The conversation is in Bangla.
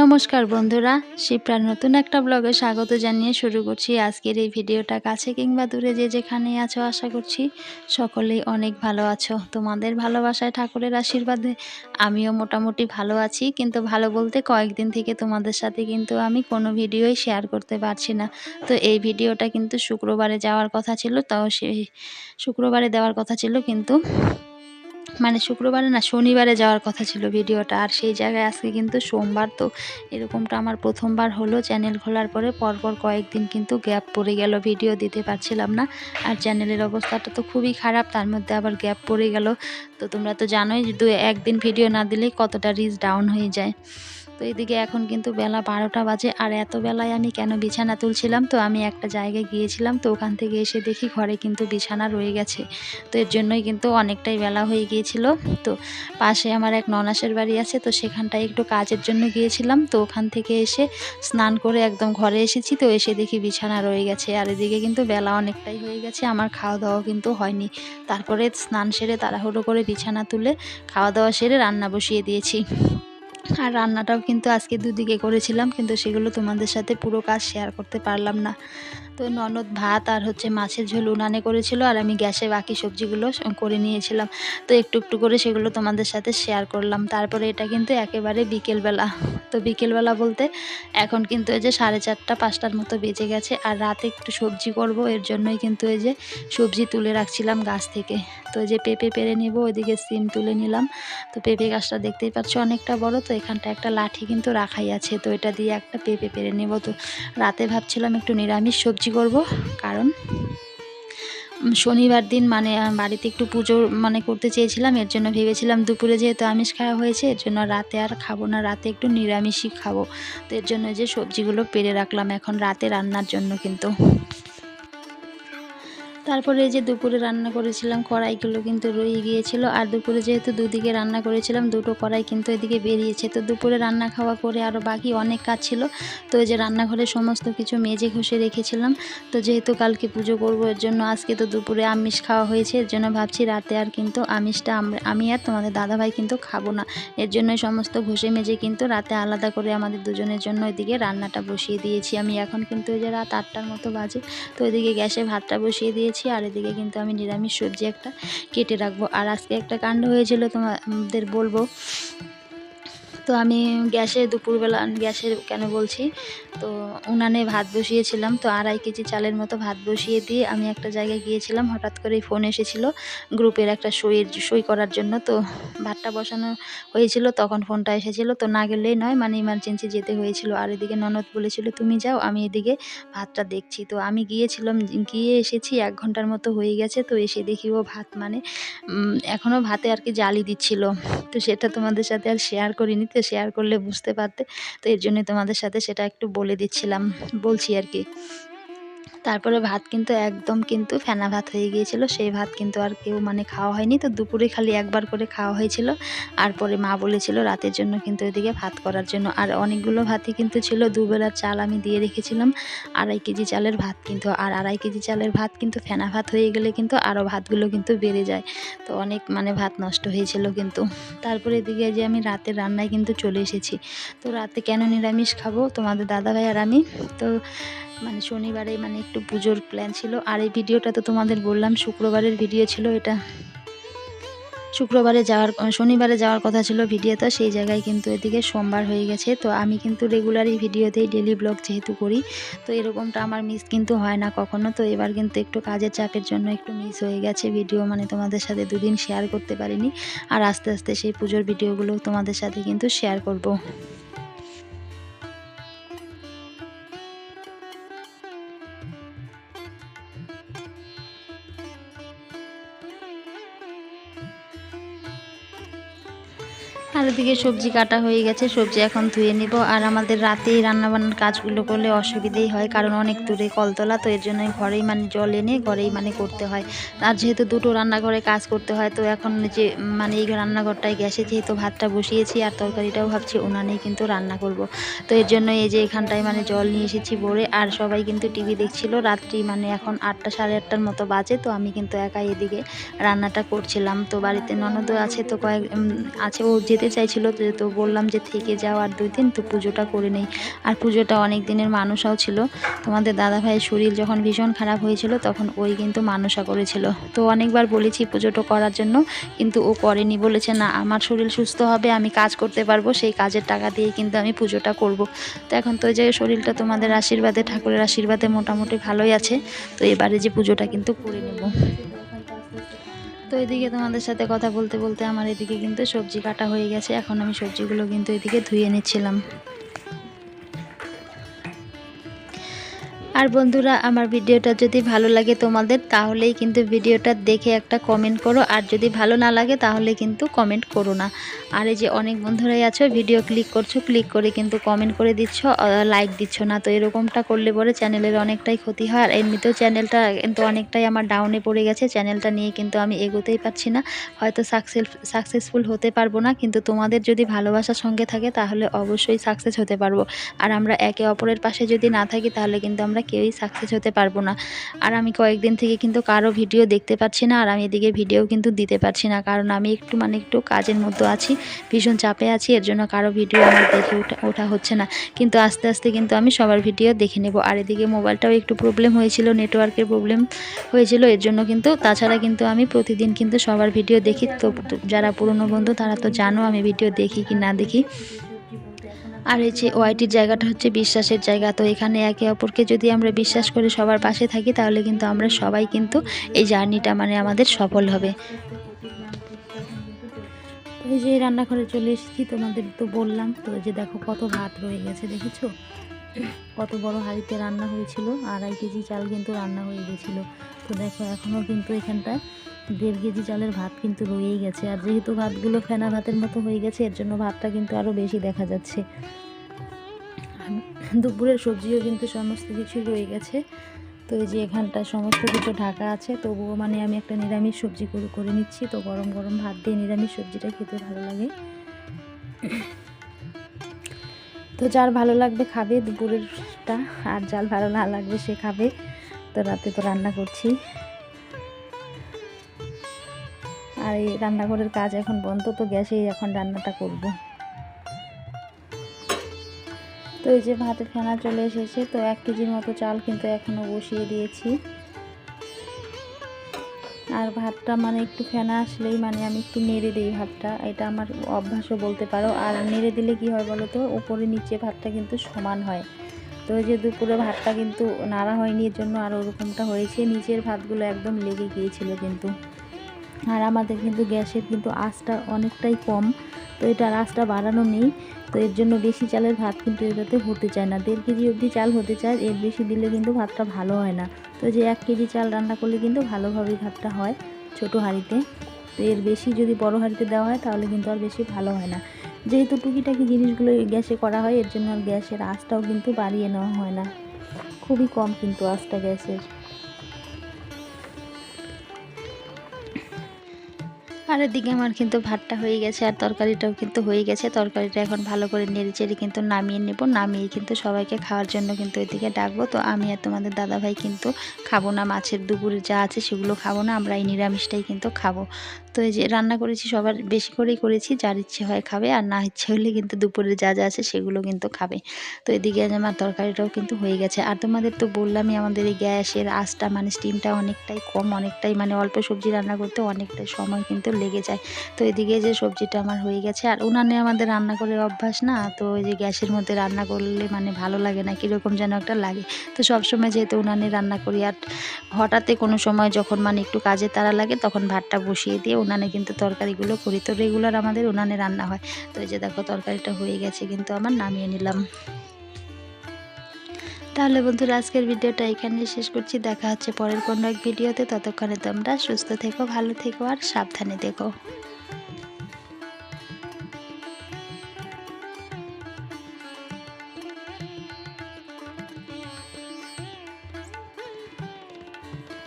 নমস্কার বন্ধুরা, শিপ্রার নতুন একটা ব্লগে স্বাগত জানিয়ে শুরু করছি। আজকের এই ভিডিওটা কাছে কিংবা দূরে যে যেখানে আছো, আশা করছি সকলেই অনেক ভালো আছো। তোমাদের ভালোবাসায় ঠাকুরের আশীর্বাদে আমিও মোটামুটি ভালো আছি, কিন্তু ভালো বলতে কয়েকদিন থেকে তোমাদের সাথে কিন্তু আমি কোনো ভিডিওই শেয়ার করতে পারছি না। তো এই ভিডিওটা কিন্তু শুক্রবারে যাওয়ার কথা ছিল, তাও সেই শুক্রবারে দেওয়ার কথা ছিল, কিন্তু মানে শুক্রবারে না শনিবারে যাওয়ার কথা ছিল ভিডিওটা, আর সেই জায়গায় আজকে কিন্তু সোমবার, তো এরকমটা আমার প্রথমবার হলো। চ্যানেল খোলার পরে পরপর কয়েকদিন কিন্তু গ্যাপ পড়ে গেল, ভিডিও দিতে পারছিলাম না। আর চ্যানেলের অবস্থাটা তো খুবই খারাপ, তার মধ্যে আবার গ্যাপ পড়ে গেল। তো তোমরা তো জানোই দু একদিন ভিডিও না দিলেই কতটা রিচ ডাউন হয়ে যায়। তো এদিকে এখন কিন্তু বেলা বারোটা বাজে আর এত বেলায় আমি কেন বিছানা তুলছিলাম? তো আমি একটা জায়গায় গিয়েছিলাম, তো ওখান থেকে এসে দেখি ঘরে কিন্তু বিছানা রয়ে গেছে। তো এর জন্যই কিন্তু অনেকটাই বেলা হয়ে গিয়েছিল। তো পাশে আমার এক ননাসের বাড়ি আছে, তো সেখানটায় একটু কাজের জন্য গিয়েছিলাম। তো ওখান থেকে এসে স্নান করে একদম ঘরে এসেছি, তো এসে দেখি বিছানা রয়ে গেছে। আর এদিকে কিন্তু বেলা অনেকটাই হয়ে গেছে, আমার খাওয়া দাওয়া কিন্তু হয়নি। তারপরে স্নান সেরে তাড়াহুড়ো করে বিছানা তুলে খাওয়া দাওয়া সেরে রান্না বসিয়ে দিয়েছি। আর রান্নাটাও কিন্তু আজকে দুদিকে করেছিলাম, কিন্তু সেগুলো তোমাদের সাথে পুরো কাজ শেয়ার করতে পারলাম না। তো ননদ ভাত আর হচ্ছে মাছের ঝোল উনানে করেছিল আর আমি গ্যাসে বাকি সবজিগুলো করে নিয়েছিলাম। তো একটু একটু করে সেগুলো তোমাদের সাথে শেয়ার করলাম। তারপরে এটা কিন্তু একেবারে বিকেলবেলা। তো বিকেলবেলা বলতে এখন কিন্তু এই যে সাড়ে চারটা, পাঁচটার মতো বেজে গেছে আর রাতে একটু সবজি করব, এর জন্যই কিন্তু এই যে সবজি তুলে রাখছিলাম গাছ থেকে। তো এই যে পেঁপে পেরে নিব, ওইদিকে সিম তুলে নিলাম। তো পেঁপে গাছটা দেখতেই পাচ্ছ অনেকটা বড়, তো এখানটা একটা লাঠি কিন্তু রাখাই আছে। তো এটা দিয়ে একটা পেঁপে পেরে নেব। তো রাতে ভাবছিলাম একটু নিরামিষ সবজি করব, কারণ শনিবার দিন মানে বাড়িতে একটু পুজো মানে করতে চেয়েছিলাম, এর জন্য ভেবেছিলাম দুপুরে যেহেতু আমিষ খাওয়া হয়েছে, এর জন্য রাতে আর খাব না, রাতে একটু নিরামিষই খাব। তো এর জন্য যে সবজিগুলো পেরে রাখলাম, এখন রাতে রান্নার জন্য কিন্তু। তারপরে যে দুপুরে রান্না করেছিলাম কড়াইগুলো কিন্তু রয়ে গিয়েছিল। আর দুপুরে যেহেতু দুদিকে রান্না করেছিলাম, দুটো কড়াই কিন্তু এদিকে বেরিয়েছে। তো দুপুরে রান্না খাওয়া করে আরও বাকি অনেক কাজ ছিল। তো যে রান্নাঘরে সমস্ত কিছু মেজে ঘষে রেখেছিলাম। তো যেহেতু কালকে পুজো করব, এর জন্য আজকে তো দুপুরে আমিষ খাওয়া হয়েছে। এর জন্য ভাবছি রাতে আর কিন্তু আমিষটা আমি আর তোমাদের দাদাভাই কিন্তু খাব না। এর জন্যই সমস্ত ঘষে মেজে কিন্তু রাতে আলাদা করে আমাদের দুজনের জন্য ওইদিকে রান্নাটা বসিয়ে দিয়েছি। আমি এখন কিন্তু ওই যে রাত আটটার মতো বাজে, তো ওইদিকে গ্যাসে ভাতটা বসিয়ে দিয়েছি। দিয়েছি আর এদিকে কিন্তু আমি নিরামিষ সবজি একটা কেটে রাখব। আর আজকে একটা কাণ্ড হয়েছিল তোমাদের বলব। তো আমি গ্যাসে দুপুরবেলা গ্যাসের কেন বলছি? তো উনানে ভাত বসিয়েছিলাম, তো আড়াই কেজি চালের মতো ভাত বসিয়ে দিয়ে আমি একটা জায়গায় গিয়েছিলাম, হঠাৎ করে ফোন এসেছিল গ্রুপের একটা সইয়ের সই করার জন্য। তো ভাতটা বসানো হয়েছিল, তখন ফোনটা এসেছিল। তো না গেলেই নয় মানে ইমার্জেন্সি যেতে হয়েছিল। আর এদিকে ননদ বলেছিল, তুমি যাও, আমি এদিকে ভাতটা দেখছি। তো আমি গিয়েছিলাম, গিয়ে এসেছি, এক ঘণ্টার মতো হয়ে গেছে। তো এসে দেখি ও ভাত মানে এখনও ভাতে আর কি জালি দিচ্ছিল। তো সেটা তোমাদের সাথে আর শেয়ার করিনি। তো শেয়ার করলে বুঝতে পারতে। তো এর জন্য তোমাদের সাথে সেটা একটু বলে দিচ্ছিলাম। বলছি আর কি। তারপরে ভাত কিন্তু একদম কিন্তু ফেনা ভাত হয়ে গিয়েছিল, সেই ভাত কিন্তু আর কেউ মানে খাওয়া হয়নি। তো দুপুরে খালি একবার করে খাওয়া হয়েছিল। আর পরে মা বলেছিল রাতের জন্য কিন্তু ওইদিকে ভাত করার জন্য। আর অনেকগুলো ভাতই কিন্তু ছিল দুবেলার চাল আমি দিয়ে রেখেছিলাম। আড়াই কেজি চালের ভাত কিন্তু, আর আড়াই কেজি চালের ভাত কিন্তু ফেনা ভাত হয়ে গেলে কিন্তু আরও ভাতগুলো কিন্তু বেড়ে যায়। তো অনেক মানে ভাত নষ্ট হয়েছিল কিন্তু। তারপরে এদিকে যে আমি রাতের রান্নায় কিন্তু চলে এসেছি। তো রাতে কেন নিরামিষ খাব? তোমাদের দাদাভাই আর আমি। তো মানে শনিবারে মানে একটু পুজোর প্ল্যান ছিল। আর এই ভিডিওটা তো তোমাদের বললাম, শুক্রবারের ভিডিও ছিল এটা। শুক্রবারে যাওয়ার, শনিবারে যাওয়ার কথা ছিল ভিডিওটা সেই জায়গায় কিন্তু এদিকে সোমবার হয়ে গেছে। তো আমি কিন্তু রেগুলারই ভিডিওতেই ডেলি ব্লগ যেহেতু করি, তো এরকমটা আমার মিস কিন্তু হয় না কখনো। তো এবার কিন্তু একটু কাজের চাপের জন্য একটু মিস হয়ে গেছে ভিডিও মানে তোমাদের সাথে দুদিন শেয়ার করতে পারিনি। আর আস্তে আস্তে সেই পুজোর ভিডিওগুলো তোমাদের সাথে কিন্তু শেয়ার করব। ওদিকে সবজি কাটা হয়ে গেছে, সবজি এখন ধুয়ে নিব। আর আমাদের রাতেই রান্নাবান্নার কাজগুলো করলে অসুবিধেই হয়, কারণ অনেক দূরে কলতলা, তো এর জন্যই ঘরেই মানে জল এনে ঘরেই মানে করতে হয়। আর যেহেতু দুটো রান্নাঘরে কাজ করতে হয়, তো এখন যে মানে এই রান্নাঘরটায় গ্যাসে যেহেতু ভাতটা বসিয়েছি আর তরকারিটাও ভাবছি উনানেই কিন্তু রান্না করব। তো এর জন্য এই যে এখানটায় মানে জল নিয়ে এসেছি ভরে, আর সবাই কিন্তু টিভি দেখছিল, রাত্রি মানে এখন আটটা সাড়ে আটটার মতো বাজে, তো আমি কিন্তু একাই এদিকে রান্নাটা করছিলাম। তো বাড়িতে ননদও আছে, তো কয়েক আছে, ও যেতে চাইছিল যে তো বললাম যে থেকে যাও আর দুই দিন তো পুজোটা করে নেই। আর পুজোটা অনেক দিনের মানুষাও ছিল। তোমাদের দাদা ভাইয়ের শরীর যখন ভীষণ খারাপ হয়েছিল তখন ওই কিন্তু মানুষা করেছিল। তো অনেকবার বলেছি পুজোটা করার জন্য, কিন্তু ও করেনি। বলেছে, না, আমার শরীর সুস্থ হবে, আমি কাজ করতে পারব, সেই কাজের টাকা দিয়ে কিন্তু আমি পুজোটা করব। তো এখন তো যে শরীরটা তোমাদের আশীর্বাদে, ঠাকুরের আশীর্বাদে মোটামুটি ভালোই আছে, তো এবারে যে পুজোটা কিন্তু করে নেব। তো এদিকে তোমাদের সাথে কথা বলতে বলতে আমার এদিকে কিন্তু সবজি কাটা হয়ে গেছে। এখন আমি সবজিগুলো কিন্তু এদিকে ধুয়ে নিচ্ছিলাম। আর বন্ধুরা, আমার ভিডিওটা যদি ভালো লাগে তোমাদের, তাহলেই কিন্তু ভিডিওটা দেখে একটা কমেন্ট করো। আর যদি ভালো না লাগে, তাহলে কিন্তু কমেন্ট করো না। আর এই যে অনেক বন্ধুরাই আছো ভিডিও ক্লিক করছ ক্লিক করে কিন্তু কমেন্ট করে দিচ্ছ লাইক দিচ্ছ না। তো এরকমটা করলে পরে চ্যানেলের অনেকটাই ক্ষতি হয়। আর এমনিতেও চ্যানেলটা কিন্তু অনেকটাই আমার ডাউনে পড়ে গেছে। চ্যানেলটা নিয়ে কিন্তু আমি এগোতেই পারছি না। হয়তো সাকসেস সাকসেসফুল হতে পারব না। কিন্তু তোমাদের যদি ভালোবাসার সঙ্গে থাকে, তাহলে অবশ্যই সাকসেস হতে পারব। আর আমরা একে অপরের পাশে যদি না থাকি, তাহলে কিন্তু আমরা কেউই সাকসেস হতে পারব না। আর আমি কয়েকদিন থেকে কিন্তু কারও ভিডিও দেখতে পাচ্ছি না, আর আমি এদিকে ভিডিও কিন্তু দিতে পারছি না। কারণ আমি একটু মানে একটু কাজের মধ্যে আছি, ভীষণ চাপে আছি, এর জন্য কারও ভিডিও আমার দেখে ওঠা ওঠা হচ্ছে না। কিন্তু আস্তে আস্তে কিন্তু আমি সবার ভিডিও দেখে নেব। আর এদিকে মোবাইলটাও একটু প্রবলেম হয়েছিল নেটওয়ার্কের প্রবলেম হয়েছিল, এর জন্য কিন্তু তাছাড়া কিন্তু আমি প্রতিদিন কিন্তু সবার ভিডিও দেখি। তো যারা পুরনো বন্ধু, তারা তো জানো আমি ভিডিও দেখি কি না দেখি। আর এই যে ওয়াইটির জায়গাটা হচ্ছে বিশ্বাসের জায়গা, তো এখানে একে অপরকে যদি আমরা বিশ্বাস করে সবার পাশে থাকি, তাহলে কিন্তু আমরা সবাই কিন্তু এই জার্নিটা মানে আমাদের সফল হবে। এই যে রান্নাঘরে চলে এসেছি, তোমাদের তো বললাম, তো যে দেখো কত ভাত রয়ে গেছে, দেখেছ? কত বড় হাঁড়িতে রান্না হয়েছিল, আড়াই কেজি চাল কিন্তু রান্না হয়ে গেছিল। তো দেখো এখনও কিন্তু এখানটায় দেড় কেজি চালের ভাত কিন্তু রয়েই গেছে। আর যেহেতু ভাতগুলো ফেনা ভাতের মতো হয়ে গেছে, এর জন্য ভাতটা কিন্তু আরও বেশি দেখা যাচ্ছে। দুপুরের সবজিও কিন্তু সমস্ত কিছু রয়ে গেছে। তো এই যে এখানটা সমস্ত কিছু ঢাকা আছে, তবুও মানে আমি একটা নিরামিষ সবজি করে করে নিচ্ছি। তো গরম গরম ভাত দিয়ে নিরামিষ সবজিটা খেতে ভালো লাগে। তো যার ভালো লাগবে খাবে দুপুরেরটা, আর যার ভালো না লাগবে সে খাবে। তো রাতে তো রান্না করছি। আর এই রান্নাঘরের কাজ এখন বন্ধ, তো গ্যাসেই এখন রান্নাটা করব। তো এই যে ভাতের ফেনা চলে এসেছে, তো এক কেজির মতো চাল কিন্তু এখনও বসিয়ে দিয়েছি। আর ভাতটা মানে একটু ফেনা আসলেই মানে আমি একটু নেড়ে দিই ভাতটা, এটা আমার অভ্যাসও বলতে পারো। আর নেড়ে দিলে কি হয় বলো তো, উপরে নিচে ভাতটা কিন্তু সমান হয়। তো যে দুপুরে ভাতটা কিন্তু নাড়া হয়নি, এর জন্য আর ওরকমটা হয়েছে। নিচের ভাতগুলো একদম লেগে গিয়েছিল কিন্তু। আর আমাদের কিন্তু গ্যাসের কিন্তু আঁচটা অনেকটাই কম, তো এটার আঁচটা বাড়ানো নেই, তো এর জন্য বেশি চালের ভাত কিন্তু এটাতে হতে চায় না। দেড় কেজি অবধি চাল হতে চায়, এর বেশি দিলে কিন্তু ভাতটা ভালো হয় না। তো যে এক কেজি চাল রান্না করলে কিন্তু ভালোভাবেই ভাতটা হয় ছোট হাঁড়িতে। তো এর বেশি যদি বড় হাঁড়িতে দেওয়া হয় তাহলে কিন্তু আর বেশি ভালো হয় না। যেহেতু টুকিটাকি জিনিসগুলো গ্যাসে করা হয়, এর জন্য আর গ্যাসের আঁচটাও কিন্তু বাড়িয়ে নেওয়া হয় না। খুবই কম কিন্তু আঁচটা গ্যাসের। আর এদিকে আমার কিন্তু ভাতটা হয়ে গেছে আর তরকারিটাও কিন্তু হয়ে গেছে। তরকারিটা এখন ভালো করে নেড়ে চেড়ে কিন্তু নামিয়ে নেব। নামিয়ে কিন্তু সবাইকে খাওয়ার জন্য কিন্তু এদিকে ডাকবো। তো আমি আর তোমাদের দাদাভাই কিন্তু খাব না। মাছের দুপুরে যা আছে সেগুলো খাব না। আমরা এই নিরামিষটাই কিন্তু খাব। তো এই যে রান্না করেছি, সবার বেশি করেই করেছি। যার ইচ্ছে হয় খাবে, আর না ইচ্ছে হলে কিন্তু দুপুরে যা যা আছে সেগুলো কিন্তু খাবে। তো এদিকে আমার তরকারিটাও কিন্তু হয়ে গেছে। আর তোমাদের তো বললামই আমাদের এই গ্যাসের আঁচটা মানে স্টিমটা অনেকটাই কম, অনেকটাই মানে অল্প সবজি রান্না করতে অনেকটাই সময় কিন্তু লেগে যায়। তো এদিকে যে সবজিটা আমার হয়ে গেছে, আর উনানে আমাদের রান্না করে অভ্যাস না, তো ওই যে গ্যাসের মধ্যে রান্না করলে মানে ভালো লাগে না, কীরকম যেন একটা লাগে। তো সবসময় যেহেতু উনানে রান্না করি, আর হঠাৎই কোনো সময় যখন মানে একটু কাজে তারা লাগে, তখন ভাতটা বসিয়ে দিয়ে উনানে কিন্তু তরকারিগুলো করি। তো রেগুলার আমাদের উনানে রান্না হয়। তো এই যে দেখো তরকারিটা হয়ে গেছে কিন্তু আমার নামিয়ে নিলাম। তাহলে বন্ধুরা আজকের ভিডিওটা এখানে শেষ করছি। দেখা হচ্ছে পরের কোনো এক ভিডিওতে। ততক্ষণে তোমরা সুস্থ থেকো, ভালো থেকো আর সাবধানে থেকো।